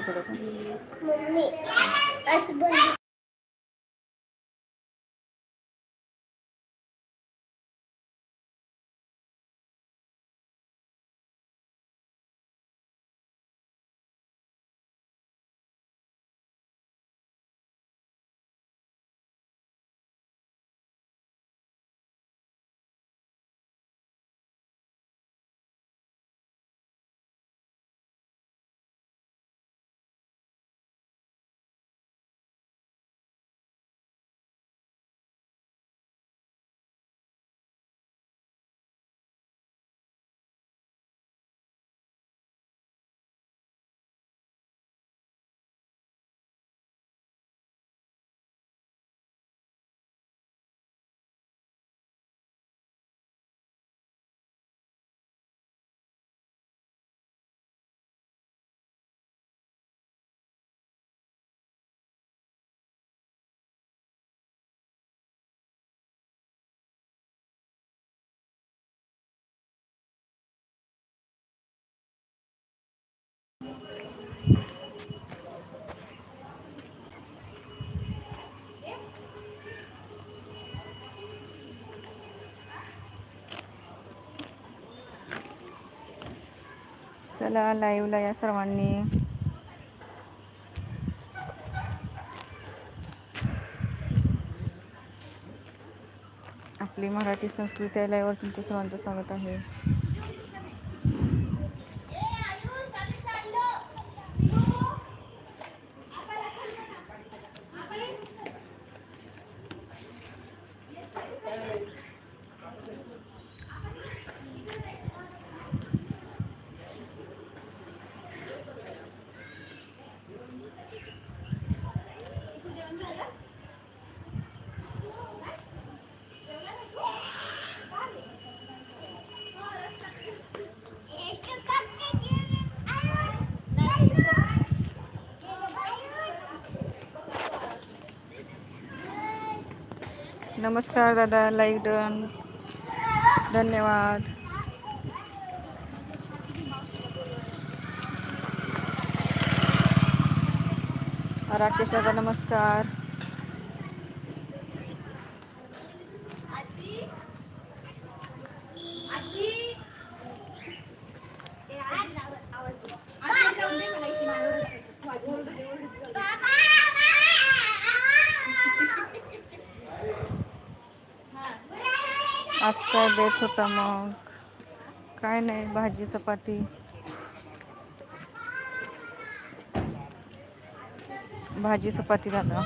की चला लाईव्हला या सर्वांनी. आपली मराठी संस्कृती आहे लाईव्हवर तुमचं सर्वांचं स्वागत आहे. नमस्कार दादा लाईक डन धन्यवाद. राकेश दादा नमस्कार. आता मग? काय नाही भाजी चपाती. भाजी चपाती झालं.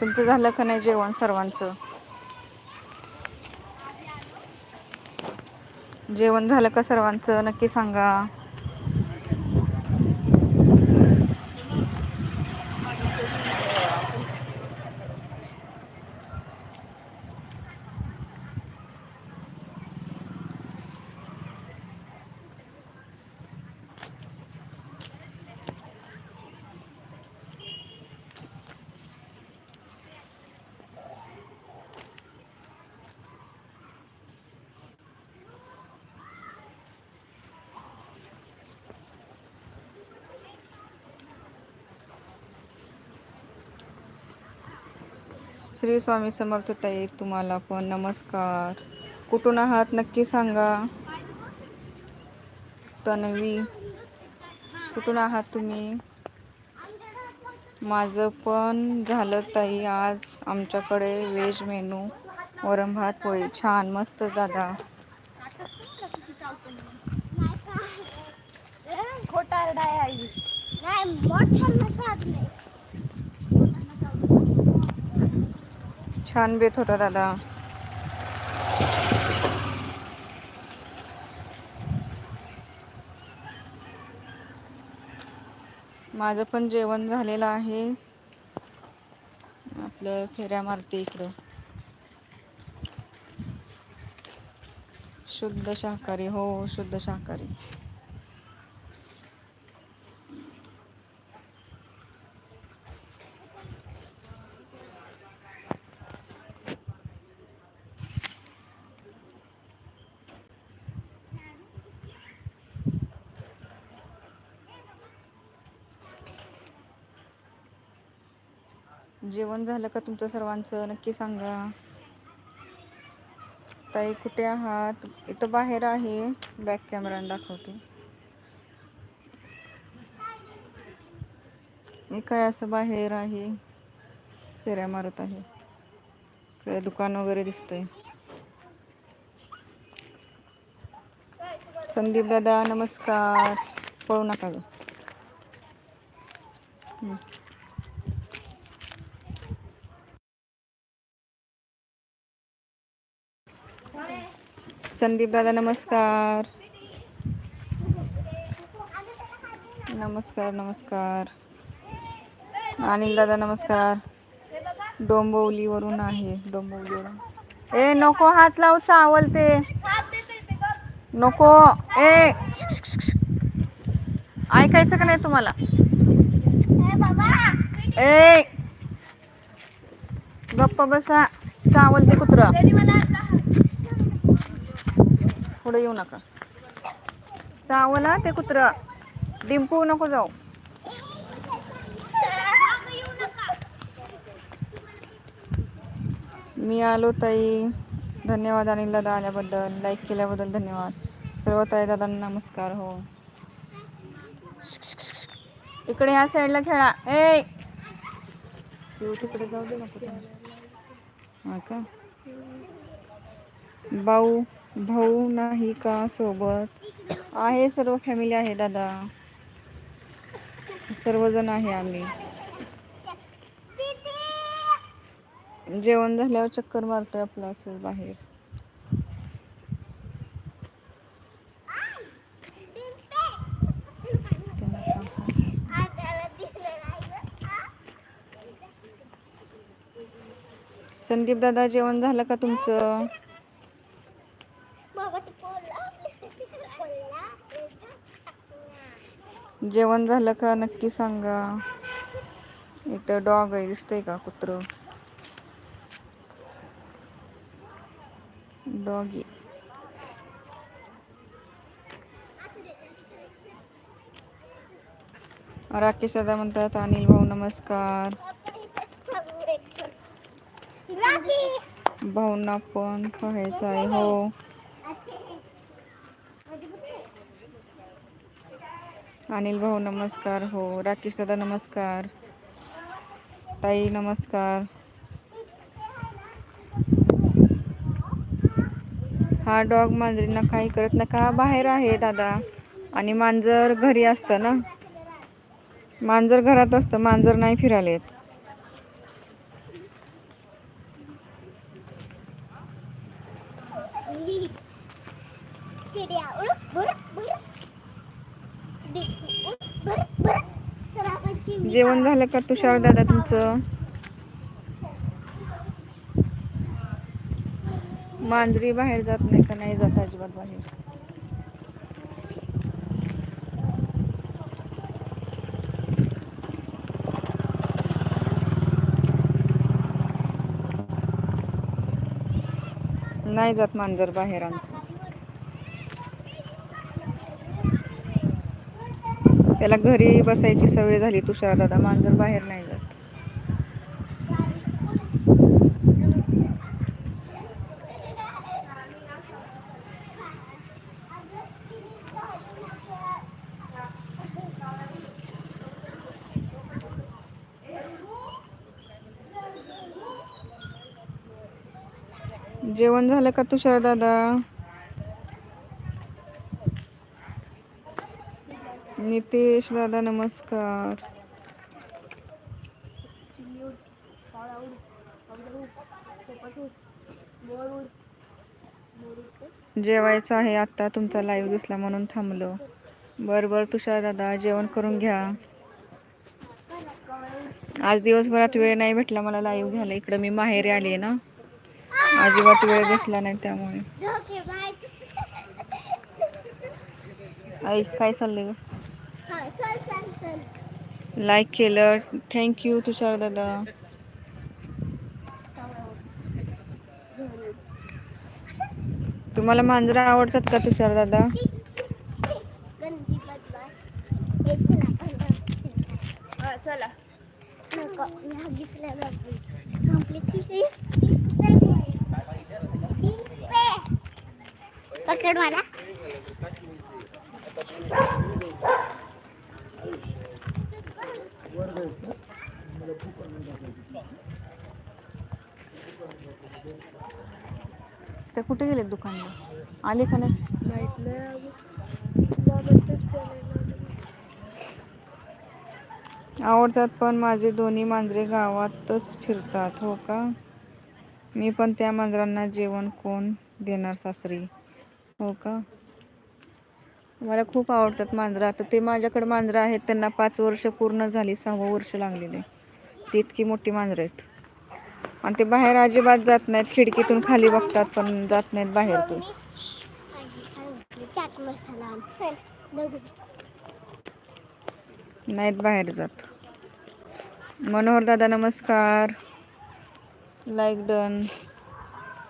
तुमचं झालं का नाही जेवण सर्वांचं? जेवण झालं का सर्वांचं? नक्की सांगा. श्री स्वामी समर्थ ताई तुम्हाला पण नमस्कार. कुठून आहात नक्की सांगा. तन्वी कुठून आहात तुम्ही? माझं पण झालं ताई आज आमच्याकडे व्हेज मेनू. वरण भात पोळी. छान मस्त दादा. खोटारडा आहे आई नाही मोठ्यांना खात नाही छान बेत होता दादा. माझं पण जेवण झालेलं आहे. आपलं फेऱ्या मारते इकडं. शुद्ध शाकाहारी हो शुद्ध शाकाहारी. जेवण झालं का तुमचं सर्वांचं? नक्की सांगा. ताई कुठे आहात? इथं बाहेर आहे. बॅक कॅमेराने दाखवते. मी काय असं बाहेर आहे? फेऱ्या मारत आहे. दुकान वगैरे दिसतंय. संदीप दादा नमस्कार. पळू नका ग. संदीप दादा नमस्कार. नमस्कार नमस्कार. अनिल दादा नमस्कार. डोंबवलीवरून आहे डोंबवलीवरून. ए नको हात लावू चावलते नको. ए ऐकायचं का नाही तुम्हाला? ए गप्प बसा. चावलते कुत्र. पुढे येऊ नका. चावला ते कुत्र. डिंपू नको जाऊ. मी आलो ताई. धन्यवाद अनिल दादा आल्याबद्दल. लाईक केल्याबद्दल धन्यवाद. सर्व ताई दादांना नमस्कार हो. इकडे ह्या साईडला खेळा. ए! तिकडे जाऊ दे नको का? भाऊ भाऊ नाही का सोबत? आहे सर्व फॅमिली आहे दादा. सर्वजण आहे आम्ही. जेवण झाल्यावर चक्कर मारतोय आपलं असं बाहेर. संदीप दादा जेवण झालं का तुमचं? जेवण झालं का? नक्की सांगा. इथं डॉग आहे दिसतंय का कुत्र? डॉगी राकेश दादा म्हणतात अनिल भाऊ नमस्कार. भाऊंना पण खायचं आहे हो. अनिल भाऊ नमस्कार. हो राकेश दादा नमस्कार. ताई नमस्कार. हा डॉग मांजरींना काही करत नका बाहेर आहे दादा. आणि मांजर घरी असतं ना? मांजर घरात असतं. मांजर नाही फिरायला येत चिडिया उड़ बुर बुर दिक उड़ बुर बुर सराबाची जेवण झालं का तुषार दादा तुमचं? मांजरी बाहेर जात नाही का? नाही जात अजिबात बाहेर. नाही जात मांजर बाहेर आमचं. त्याला घरी बसायची सवय झाली तुषार दादा मांजर बाहेर नाही जात. जेवण झालं का तुषार दादा? नितेश दादा नमस्कार. जेवायचं आहे आता तुमचा लाईव्ह दिसला म्हणून थांबलो. बरं बरं तुषार दादा जेवण करून घ्या. आज दिवसभरात वेळ नाही भेटला मला लाईव्ह घ्यायला इकडं मी माहेरी आली आहे ना. अजिबात वेळ भेटला नाही त्यामुळे. आई काय चाललंय ग? लाईक केलं. थँक्यू तुषार दादा. तुम्हाला मांजरं आवडतात का तुषार दादा? चला पकड मला. ते कुठे गेले दुकानला? आले का नाही नाही? आवडतात पण माझे दोन्ही मांजरे गावातच फिरतात हो का? मी पण त्या मांजरांना जेवण कोण देणार सासरी हो का? मला खूप आवडतात मांजरं. आता ते माझ्याकडे मांजरं आहेत त्यांना पाच वर्ष पूर्ण झाली सहावं वर्ष लागलेले. ती इतकी मोठी मांजरं आहेत. आणि ते बाहेर अजिबात जात नाहीत खिडकीतून खाली बघतात पण जात नाहीत बाहेर ते. नाहीत बाहेर जात. मनोहर दादा नमस्कार. लाईक डन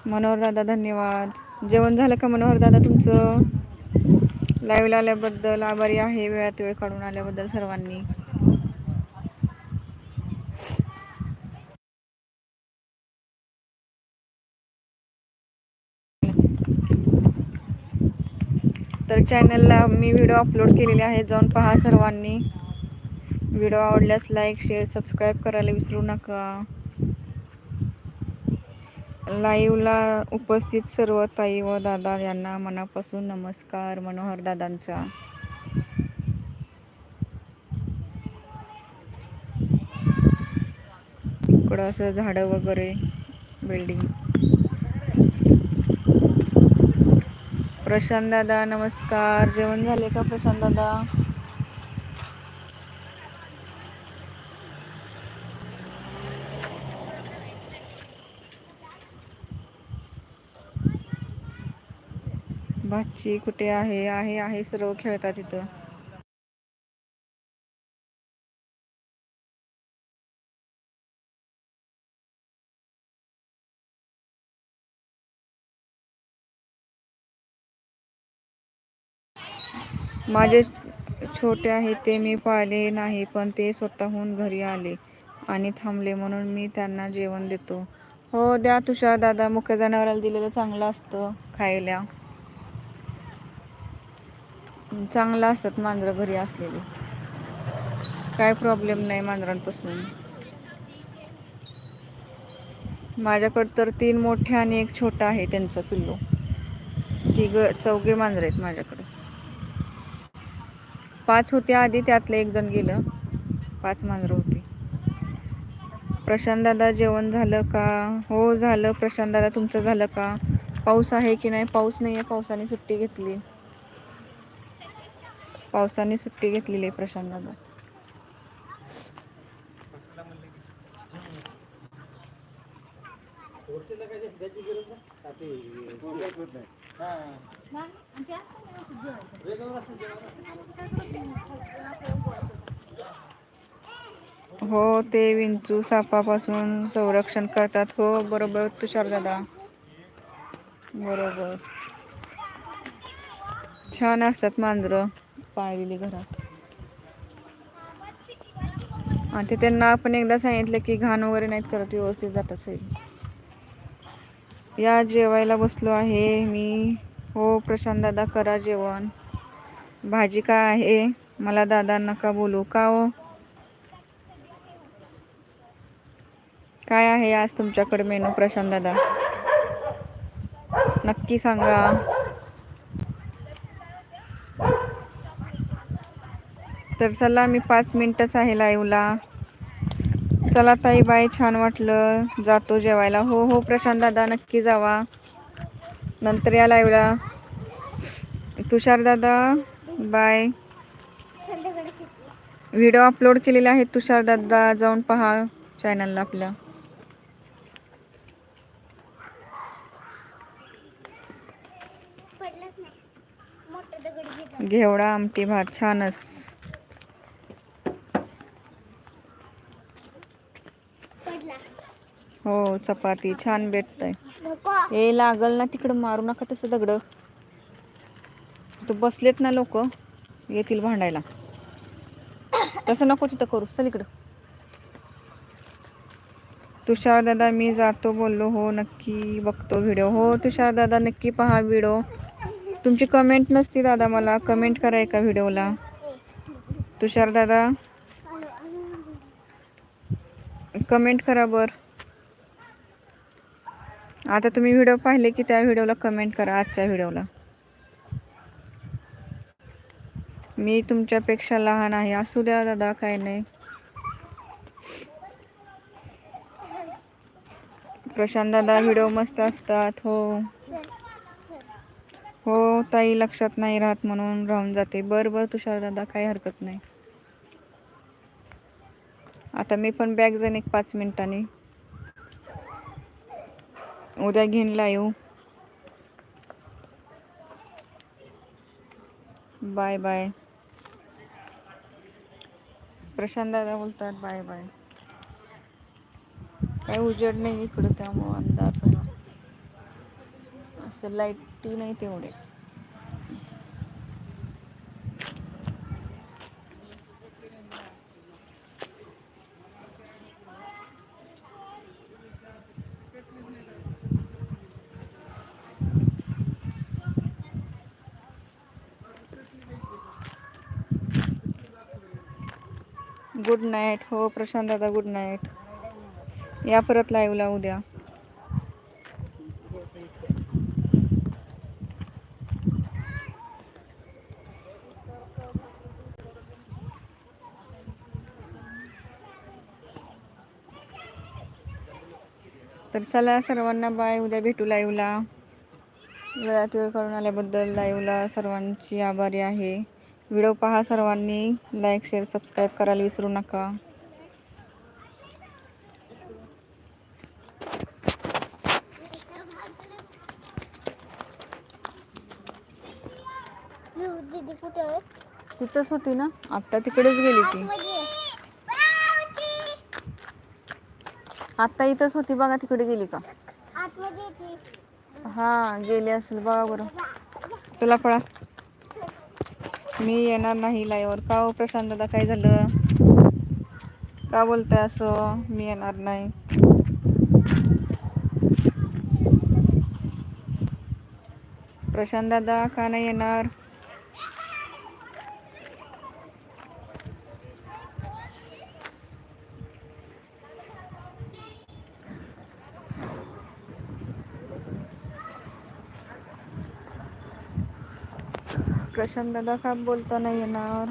मनोहर दादा धन्यवाद. जेवण झालं का मनोहर दादा तुमचं? लाईव्हला आल्याबद्दल आभारी आहे. वेळात वेळ काढून आल्याबद्दल सर्वांनी. तर चॅनलला मी व्हिडिओ अपलोड केलेले आहे जाऊन पहा सर्वांनी. व्हिडिओ आवडल्यास लाईक शेअर सबस्क्राईब करायला विसरू नका. लाईव्हला उपस्थित सर्व ताई व दादा यांना मनापासून नमस्कार मनोहर दादांचा. इकडं असं झाडं वगैरे बिल्डिंग प्रशांत दादा नमस्कार. जेवण झाले का प्रशांत दादा? भाची कुठे आहे आहे आहे सर्व खेळतात इथं. माझे छोटे आहे ते मी पाळले नाही पण ते स्वतःहून घरी आले आणि थांबले म्हणून मी त्यांना जेवण देतो. हो द्या तुषार दादा मुख्य जनावराला दिलेलं चांगलं असतं खायला. चांगलं असतात मांजरं घरी असलेली. काय प्रॉब्लेम नाही मांजरांपासून. माझ्याकडं तर तीन मोठे आणि एक छोटा आहे त्यांचा पिल्लू. तिघ चौघे मांजर आहेत माझ्याकडे. पाच होते आधी त्यातलं एक जण गेलं. पाच मांजरं होती. प्रशांत दादा जेवण झालं का? हो झालं. प्रशांत दादा तुमचं झालं का? पाऊस आहे की नाही? पाऊस नाही आहे पावसाने सुट्टी घेतली. पावसाने सुट्टी घेतलेली आहे प्रशांत दादा हो ते विंचू सापापासून संरक्षण करतात. हो बरोबर तुषार दादा. बरोबर. छान असतात मांजरं. पाळलेली घरात. आणि ते त्यांना आपण एकदा सांगितलं की घाण वगैरे नाहीत करत व्यवस्थित जातात सगळी. या जेवायला बसलो आहे मी. हो प्रशांत दादा करा जेवण. भाजी काय आहे? मला दादा नका बोलू. का हो? काय आहे आज तुमच्याकडे मेनू प्रशांत दादा? नक्की सांगा. तर चला मी पाच मिनटंच आहे लाईव्हला चला ताई बाय छान वाटलं. जातो जेवायला. हो हो प्रशांत दादा नक्की जावा. नंतर या लाईव्हला तुषार दादा बाय. व्हिडिओ अपलोड केलेले आहेत तुषार दादा. जाऊन पहा चॅनलला आपल्या. घेवडा आमटी भात. छानच. हो चपाती छान भेटतंय. ए लागल ना तिकडं मारू नका तसं दगड. तू बसलेत ना लोक येतील भांडायला. तसं नको तिथं करू चल इकडं. तुषार दादा मी जातो बोललो हो नक्की बघतो व्हिडिओ हो तुषार दादा नक्की पहा व्हिडिओ तुमची कमेंट नसती दादा मला कमेंट करा एका व्हिडिओला तुषार दादा कमेंट करा बर. आता तुम्ही व्हिडिओ पाहिले की त्या व्हिडिओला कमेंट करा आजच्या व्हिडिओला. मी तुमच्यापेक्षा लहान आहे. असू द्या दादा काय नाही. प्रशांत दादा व्हिडिओ मस्त असतात. हो. हो ताई लक्षात नाही राहत म्हणून राहून जाते. बरं बरं तुषार दादा काही हरकत नाही. आता मी पण बॅग जाईन एक पाच मिनिटांनी. उद्या घेणला येऊ. बाय बाय प्रशांत दादा बोलतात बाय बाय काय उजेड नाही इकडं त्यामुळं अंधार असं असं टी नाही तेवढे. गुड नाईट हो प्रशांत दादा गुड नाईट या परत लाईव्हला उद्या. तर चला सर्वांना बाय उद्या भेटू लाईव्हला वेळात वेळ काढून आल्याबद्दल लाईव्हला सर्वांची आभारी आहे. व्हिडिओ पहा सर्वांनी. लाईक शेअर सबस्क्राईब करायला विसरू नका. तिथंच होती ना? आत्ता तिकडेच गेली ती. आत्ता इथंच होती बघा तिकडे गेली का. हा गेली असेल. बघा बरं. चला पळा. मी येणार नाही लाईव्हवर का हो प्रशांत दादा काय झालं? का बोलताय असं? मी येणार नाही. प्रशांत दादा का नाही येणार? प्रशांत दादा का बोलता नाही येणार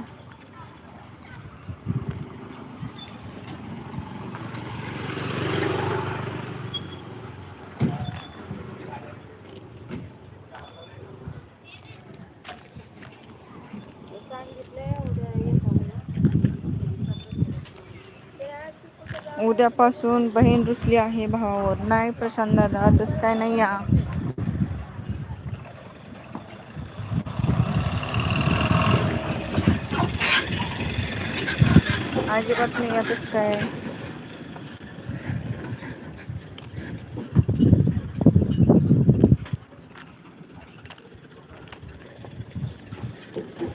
उद्यापासून बहीण रुसली आहे भावावर. नाही प्रशांत दादा तसं काय नाही या अजिबात नाही यातच काय.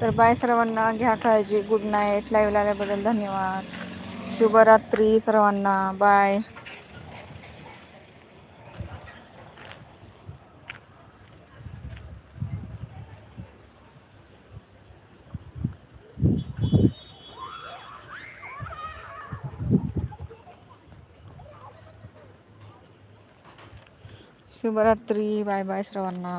तर बाय सर्वांना घ्या काळजी. गुड नाईट लाईव्ह आल्याबद्दल धन्यवाद. शुभरात्री सर्वांना. बाय शुभरात्री. बाय बाय सर्वांना.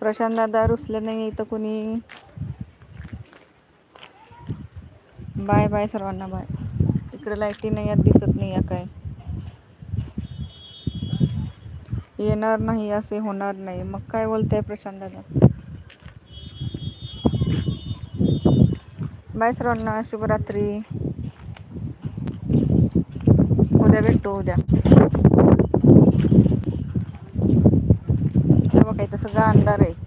प्रशांत दादा रुसले नाही इथं कुणी. बाय बाय सर्वांना बाय. इकडे लाईटी नाही आहेत दिसत नाही आहे काय. येणार नाही असे होणार नाही. मग काय बोलताय प्रशांत दादा बाय सर्वांना शुभरात्री उद्या भेटतो उद्या. बघा इथं सगळा अंधार आहे.